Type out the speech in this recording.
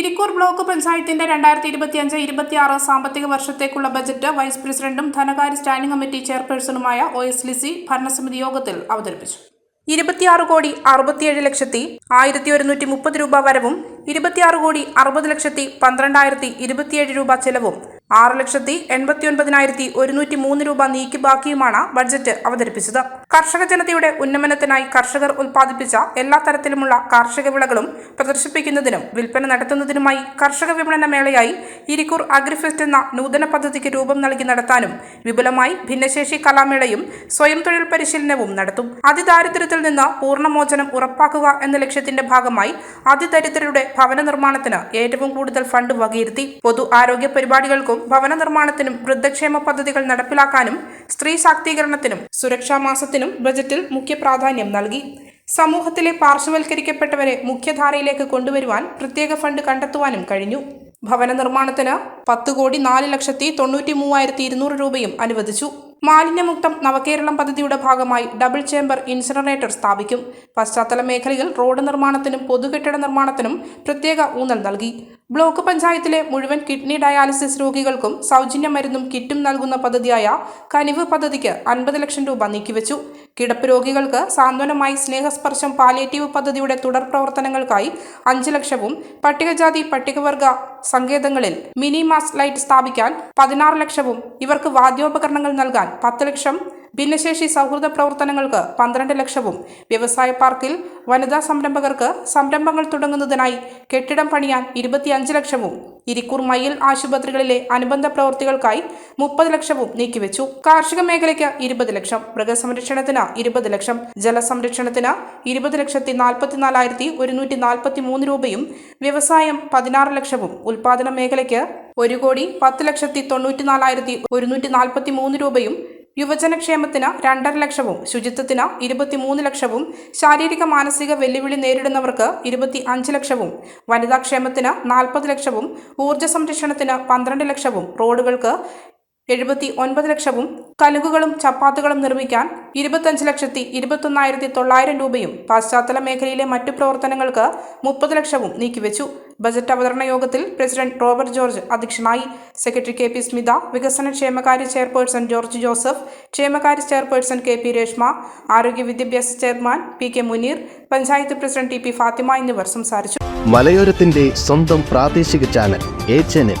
Irikkur block പഞ്ചായത്തിന്റെ രണ്ടായിരത്തി ഇരുപത്തി അഞ്ച് ഇരുപത്തി ആറ് സാമ്പത്തിക വർഷത്തേക്കുള്ള ബജറ്റ് വൈസ് പ്രസിഡന്റും ധനകാര്യ സ്റ്റാൻഡിംഗ് കമ്മിറ്റി ചെയർപേഴ്സണുമായ ഒ എസ് ലിസി ഭരണസമിതി യോഗത്തിൽ അവതരിപ്പിച്ചു. ഇരുപത്തിയാറ് കോടി അറുപത്തിയേഴ് ലക്ഷത്തി ആയിരത്തി ഒരുന്നൂറ്റി മുപ്പത് രൂപ വരവും ഇരുപത്തിയാറ് കോടി അറുപത് ലക്ഷത്തി പന്ത്രണ്ടായിരത്തി ഇരുപത്തിയേഴ് രൂപ ചെലവും ആറ് ലക്ഷത്തി എൺപത്തി ഒൻപതിനായിരത്തി ഒരുന്നൂറ്റി മൂന്ന് രൂപ നീക്കി ബാക്കിയുമാണ് ബഡ്ജറ്റ് അവതരിപ്പിച്ചത്. കർഷക ജനതയുടെ ഉന്നമനത്തിനായി കർഷകർ ഉൽപ്പാദിപ്പിച്ച എല്ലാ തരത്തിലുമുള്ള കാർഷിക വിളകളും പ്രദർശിപ്പിക്കുന്നതിനും വിൽപ്പന നടത്തുന്നതിനുമായി കർഷക വിപണന മേളയായി ഇരിക്കൂർ അഗ്രിഫെസ്റ്റ് എന്ന നൂതന പദ്ധതിക്ക് രൂപം നൽകി നടത്താനും വിപുലമായി ഭിന്നശേഷി കലാമേളയും സ്വയം തൊഴിൽ പരിശീലനവും നടത്തും. അതിദാരിദ്ര്യത്തിൽ നിന്ന് പൂർണമോചനം ഉറപ്പാക്കുക എന്ന ലക്ഷ്യത്തിന്റെ ഭാഗമായി അതിദരിദ്രരുടെ ഭവന നിർമ്മാണത്തിന് ഏറ്റവും കൂടുതൽ ഫണ്ട് വകയിരുത്തി പൊതു ആരോഗ്യ പരിപാടികൾക്കും ഭവന നിർമ്മാണത്തിനും വൃദ്ധക്ഷേമ പദ്ധതികൾ നടപ്പിലാക്കാനും സ്ത്രീ ശാക്തീകരണത്തിനും സുരക്ഷാ മാസത്തിനും ബജറ്റിൽ മുഖ്യ പ്രാധാന്യം നൽകി. സമൂഹത്തിലെ പാർശ്വവൽക്കരിക്കപ്പെട്ടവരെ മുഖ്യധാരയിലേക്ക് കൊണ്ടുവരുവാൻ പ്രത്യേക ഫണ്ട് കണ്ടെത്തുവാനും കഴിഞ്ഞു. ഭവന നിർമ്മാണത്തിന് പത്ത് കോടി നാല് ലക്ഷത്തി തൊണ്ണൂറ്റി മൂവായിരത്തി ഇരുന്നൂറ് രൂപയും അനുവദിച്ചു. മാലിന്യമുക്തം നവകേരളം പദ്ധതിയുടെ ഭാഗമായി ഡബിൾ ചേംബർ ഇൻസിനറേറ്റർ സ്ഥാപിക്കും. പശ്ചാത്തല മേഖലയിൽ റോഡ് നിർമ്മാണത്തിനും പൊതുകെട്ടിട നിർമ്മാണത്തിനും പ്രത്യേക ഊന്നൽ നൽകി. ബ്ലോക്ക് പഞ്ചായത്തിലെ മുഴുവൻ കിഡ്നി ഡയാലിസിസ് രോഗികൾക്കും സൗജന്യ മരുന്നും കിറ്റും നൽകുന്ന പദ്ധതിയായ കനിവ് പദ്ധതിക്ക് അൻപത് ലക്ഷം രൂപ നീക്കിവെച്ചു. കിടപ്പ് രോഗികൾക്ക് സാന്ത്വനമായി സ്നേഹസ്പർശം പാലിയേറ്റീവ് പദ്ധതിയുടെ തുടർ പ്രവർത്തനങ്ങൾക്കായി അഞ്ച് ലക്ഷവും പട്ടികജാതി പട്ടികവർഗ സങ്കേതങ്ങളിൽ മിനി മാസ് ലൈറ്റ് സ്ഥാപിക്കാൻ പതിനാറ് ലക്ഷവും ഇവർക്ക് വാദ്യോപകരണങ്ങൾ നൽകാൻ പത്ത് ലക്ഷം ഭിന്നശേഷി സൗഹൃദ പ്രവർത്തനങ്ങൾക്ക് പന്ത്രണ്ട് ലക്ഷവും വ്യവസായ പാർക്കിൽ വനിതാ സംരംഭകർക്ക് സംരംഭങ്ങൾ തുടങ്ങുന്നതിനായി കെട്ടിടം പണിയാൻ ഇരുപത്തിയഞ്ച് ലക്ഷവും ഇരിക്കൂർ മയ്യിൽ ആശുപത്രികളിലെ അനുബന്ധ പ്രവൃത്തികൾക്കായി മുപ്പത് ലക്ഷവും നീക്കിവെച്ചു. കാർഷിക മേഖലയ്ക്ക് ഇരുപത് ലക്ഷം മൃഗസംരക്ഷണത്തിന് ഇരുപത് ലക്ഷം ജലസംരക്ഷണത്തിന് ഇരുപത് ലക്ഷത്തി നാൽപ്പത്തിനാലായിരത്തി ഒരുന്നൂറ്റി നാൽപ്പത്തി മൂന്ന് രൂപയും വ്യവസായം പതിനാറ് ലക്ഷവും ഉൽപാദന മേഖലയ്ക്ക് ഒരു കോടി പത്ത് ലക്ഷത്തി തൊണ്ണൂറ്റി നാലായിരത്തി ഒരുന്നൂറ്റി നാൽപ്പത്തി മൂന്ന് രൂപയും യുവജനക്ഷേമത്തിന് രണ്ടര ലക്ഷവും ശുചിത്വത്തിന് ഇരുപത്തിമൂന്ന് ലക്ഷവും ശാരീരിക മാനസിക വെല്ലുവിളി നേരിടുന്നവർക്ക് ഇരുപത്തി അഞ്ച് ലക്ഷവും വനിതാക്ഷേമത്തിന് നാൽപ്പത് ലക്ഷവും ഊർജ സംരക്ഷണത്തിന് പന്ത്രണ്ട് ലക്ഷവും റോഡുകൾക്ക് എഴുപത്തി ഒൻപത് ലക്ഷവും കലുകുകളും ചപ്പാത്തുകളും നിർമ്മിക്കാൻ ഇരുപത്തഞ്ച് ലക്ഷത്തി ഇരുപത്തൊന്നായിരത്തി തൊള്ളായിരം രൂപയും പശ്ചാത്തല മേഖലയിലെ മറ്റു പ്രവർത്തനങ്ങൾക്ക് മുപ്പത് ലക്ഷവും നീക്കിവെച്ചു. ബജറ്റ് അവതരണ യോഗത്തിൽ പ്രസിഡന്റ് റോബർട്ട് ജോർജ് അധ്യക്ഷനായി. സെക്രട്ടറി കെ പി സ്മിത വികസന ക്ഷേമകാര്യ ചെയർപേഴ്സൺ ജോർജ് ജോസഫ് ക്ഷേമകാര്യ ചെയർപേഴ്സൺ കെ പി രേഷ്മ ആരോഗ്യ വിദ്യാഭ്യാസ chairman P K Muneer panchayat president T P Fathima എന്നിവർ സംസാരിച്ചു. മലയോരത്തിന്റെ സ്വന്തം പ്രാദേശിക ചാനൽ എ ചാനൽ